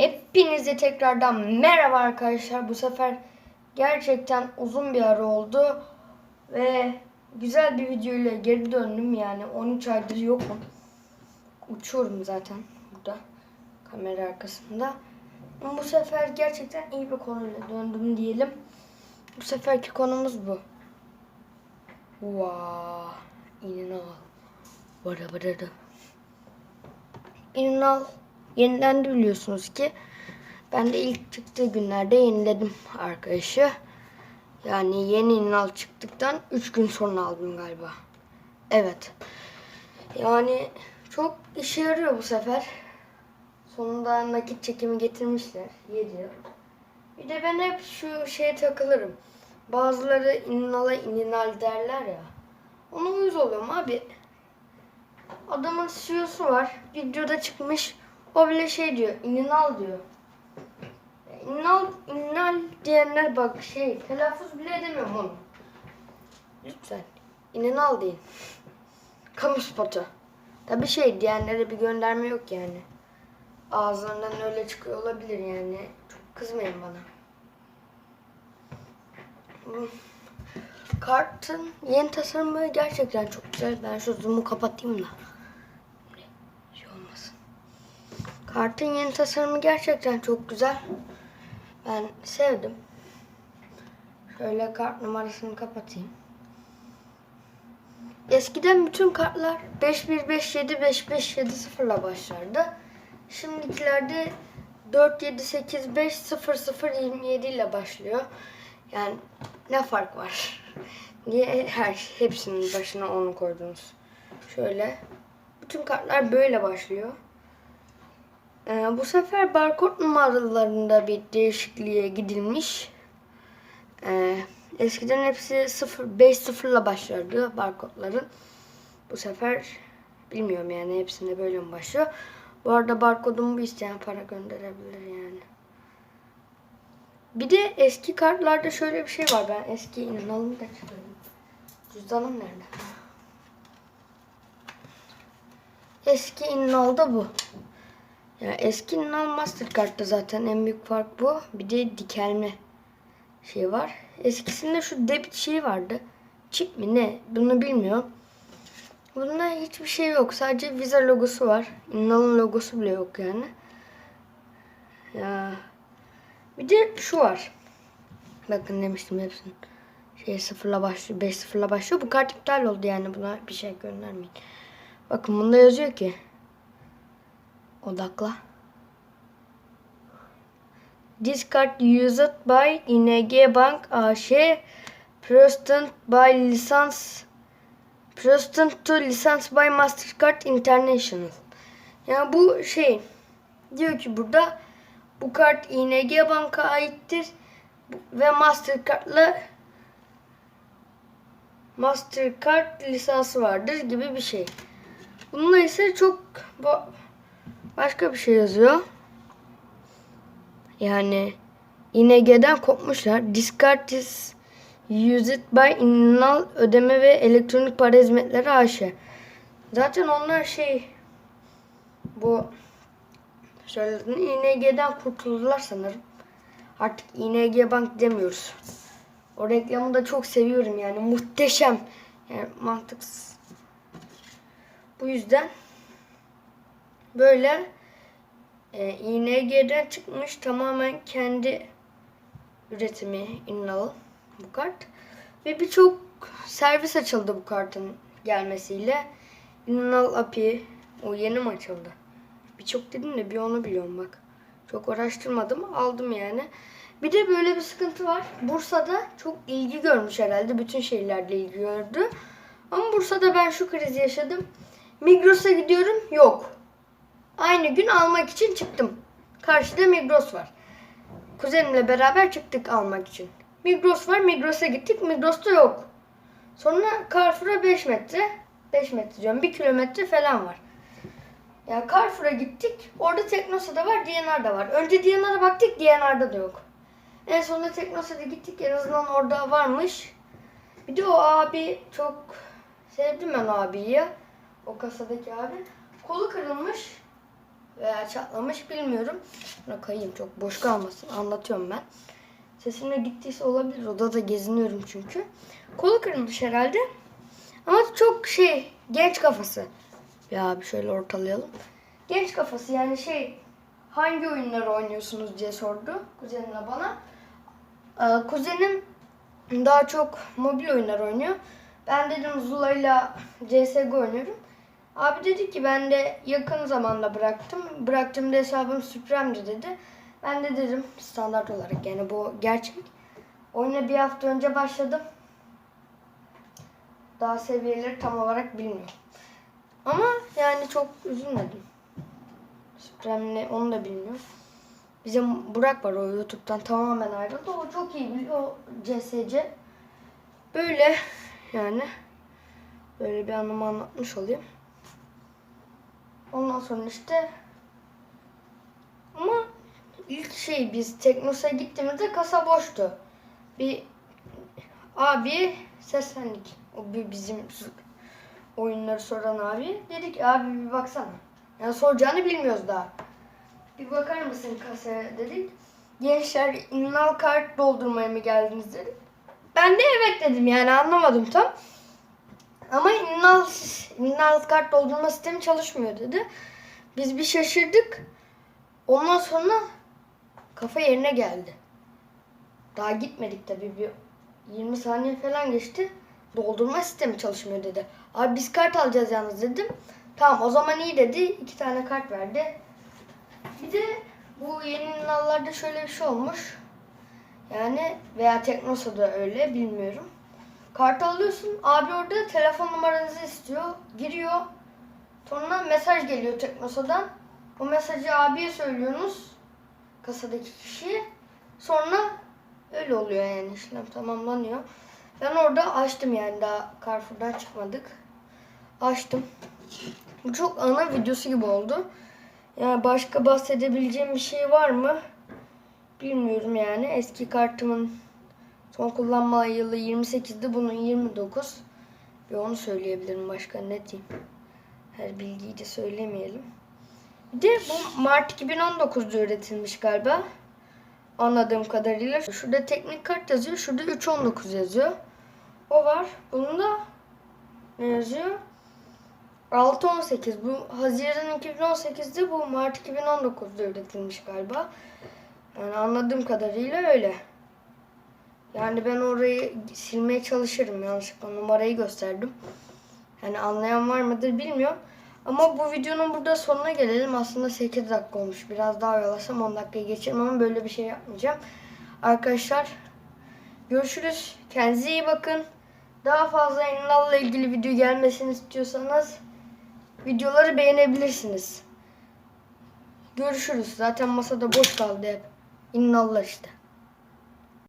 Hepinize tekrardan merhaba arkadaşlar. Bu sefer gerçekten uzun bir ara oldu ve güzel bir video ile geri döndüm yani 13 aydır yokum. Uçuyorum zaten burada kamera arkasında. Bu sefer gerçekten iyi bir konuyla döndüm diyelim. Bu seferki konumuz bu. Vaa, inanal. Vara vara da. İnanal yenilendi biliyorsunuz ki. Ben de ilk çıktığı günlerde yeniledim arkadaşı. Yani yeni İnal çıktıktan 3 gün sonra aldım galiba. Evet. Yani çok işe yarıyor bu sefer. Sonunda nakit çekimi getirmişler. 7 yıl. Bir de ben hep şu şeye takılırım. Bazıları İnal'a İninal derler ya. Ona uyuz oluyorum abi. Adamın CEO'su var. Videoda çıkmış. O bile şey diyor. İninal diyor. İninal, İninal diyenler bak şey telaffuz bile edemiyorum onu. Lütfen. İninal değil. Kamu spotu. Tabi şey diyenlere bir gönderme yok yani. Ağızlarından öyle çıkıyor olabilir yani. Çok kızmayın bana. Kartın yeni tasarımı gerçekten çok güzel. Ben şu zoom'u kapatayım da. Şey olmasın. Kartın yeni tasarımı gerçekten çok güzel. Ben sevdim. Şöyle kart numarasını kapatayım. Eskiden bütün kartlar 5157 5570 ile başlardı. Şimdikilerde 4785 0027 ile başlıyor. Yani ne fark var? Niye her hepsinin başına onu koydunuz? Şöyle. Bütün kartlar böyle başlıyor. Ee, bu sefer barkod numaralarında bir değişikliğe gidilmiş. Ee, eskiden hepsi 0 5 0 ile başlardı barkodların. Bu sefer bilmiyorum yani hepsinde böyle mi başlıyor. Bu arada barkodumu isteyen para gönderebilir yani. Bir de eski kartlarda şöyle bir şey var. Ben eski inanalım da. Cüzdanım nerede? Eski İnnal'da bu. Ya eski İnnal Mastercard'da zaten en büyük fark bu. Bir de dikelme şey var. Eskisinde şu debit şeyi vardı. Çip mi ne? Bunu bilmiyorum. Bunda hiçbir şey yok. Sadece Visa logosu var. İnnal'ın logosu bile yok yani. Ya. Bir de şu var. Bakın demiştim hepsini. Şey sıfırla başlıyor. 5 sıfırla başlıyor. Bu kart iptal oldu yani. Buna bir şey göndermeyin. Bakın bunda yazıyor ki. Odakla. This card used by ING Bank AŞ Present by Lisans Present to License by Mastercard International. Yani bu şey diyor ki burada bu kart ING Bank'a aittir ve Mastercard'la Mastercard lisansı vardır gibi bir şey. Bununla ise çok başka bir şey yazıyor. Yani ING'den kopmuşlar. Discard is used by Innal ödeme ve elektronik para hizmetleri AŞ. Zaten onlar şey bu söylediğin ING'den kurtuldular sanırım. Artık ING Bank demiyoruz. O reklamı da çok seviyorum yani muhteşem. Yani mantıksız. Bu yüzden böyle e, ING'den çıkmış tamamen kendi üretimi Innal bu kart. Ve birçok servis açıldı bu kartın gelmesiyle. Innal API o yeni mi açıldı? Birçok dedim de bir onu biliyorum bak. Çok araştırmadım aldım yani. Bir de böyle bir sıkıntı var. Bursa'da çok ilgi görmüş herhalde. Bütün şehirlerde ilgi gördü. Ama Bursa'da ben şu krizi yaşadım. Migros'a gidiyorum yok. Aynı gün almak için çıktım. Karşıda Migros var. Kuzenimle beraber çıktık almak için. Migros var. Migros'a gittik. Migros'ta yok. Sonra Carrefour'a 5 metre. 5 metre diyorum. 1 kilometre falan var. Ya Carrefour'a gittik. Orada Teknosa'da var, DNR'da var. Önce DNR'a baktık, DNR'da da yok. En sonunda Teknosa'da gittik. En azından orada varmış. Bir de o abi çok sevdim ben abiyi. O kasadaki abi. Kolu kırılmış. Veya çatlamış bilmiyorum. Buna kayayım çok boş kalmasın. Anlatıyorum ben. Sesimle gittiyse olabilir. Odada geziniyorum çünkü. Kolu kırılmış herhalde. Ama çok şey genç kafası. Ya bir şöyle ortalayalım. Genç kafası yani şey hangi oyunları oynuyorsunuz diye sordu kuzenimle bana. Ee, kuzenim daha çok mobil oyunlar oynuyor. Ben dedim Zula'yla CSGO oynuyorum. Abi dedi ki ben de yakın zamanda bıraktım. Bıraktığımda hesabım Supreme'di dedi. Ben de dedim standart olarak yani bu gerçek. Oyuna bir hafta önce başladım. Daha seviyeleri tam olarak bilmiyorum. Ama yani çok üzülmedim. Supreme'le onu da bilmiyorum. Bizim Burak var o YouTube'dan tamamen ayrıldı. O çok iyi biliyor CSC. Böyle yani böyle bir anımı anlatmış olayım. Ondan sonra işte ama ilk şey biz Teknos'a gittiğimizde kasa boştu. Bir abi seslendik. O bir bizim oyunları soran abi. Dedik abi bir baksana. Yani soracağını bilmiyoruz daha. Bir bakar mısın kasaya dedik. Gençler innal kart doldurmaya mı geldiniz dedik. Ben de evet dedim yani anlamadım tam. Ama innal, innal kart doldurma sistemi çalışmıyor dedi. Biz bir şaşırdık. Ondan sonra kafa yerine geldi. Daha gitmedik tabii bir 20 saniye falan geçti. Doldurma sistemi çalışmıyor dedi. Abi biz kart alacağız yalnız dedim. Tamam o zaman iyi dedi. İki tane kart verdi. Bir de bu yeni innallarda şöyle bir şey olmuş. Yani veya Teknosa'da öyle bilmiyorum. Kartı alıyorsun. Abi orada telefon numaranızı istiyor. Giriyor. Sonra mesaj geliyor Teknosa'dan. O mesajı abiye söylüyorsunuz. Kasadaki kişiye. Sonra öyle oluyor yani işlem tamamlanıyor. Ben orada açtım yani daha Carrefour'dan çıkmadık. Açtım. Bu çok ana videosu gibi oldu. Yani başka bahsedebileceğim bir şey var mı? Bilmiyorum yani. Eski kartımın son kullanma yılı 28'di. Bunun 29. Bir onu söyleyebilirim. Başka ne diyeyim? Her bilgiyi de söylemeyelim. Bir de bu Mart 2019'da üretilmiş galiba. Anladığım kadarıyla. Şurada teknik kart yazıyor. Şurada 3.19 yazıyor. O var. Bunda ne yazıyor? 6.18. Bu Haziran 2018'de bu Mart 2019'da üretilmiş galiba. Yani anladığım kadarıyla öyle. Yani ben orayı silmeye çalışırım yanlışlıkla numarayı gösterdim. Yani anlayan var mıdır bilmiyorum. Ama bu videonun burada sonuna gelelim. Aslında 8 dakika olmuş. Biraz daha oyalasam 10 dakikayı geçerim ama böyle bir şey yapmayacağım. Arkadaşlar görüşürüz. Kendinize iyi bakın. Daha fazla Ennal'la ilgili video gelmesini istiyorsanız videoları beğenebilirsiniz. Görüşürüz. Zaten masada boş kaldı hep. İnnallah işte.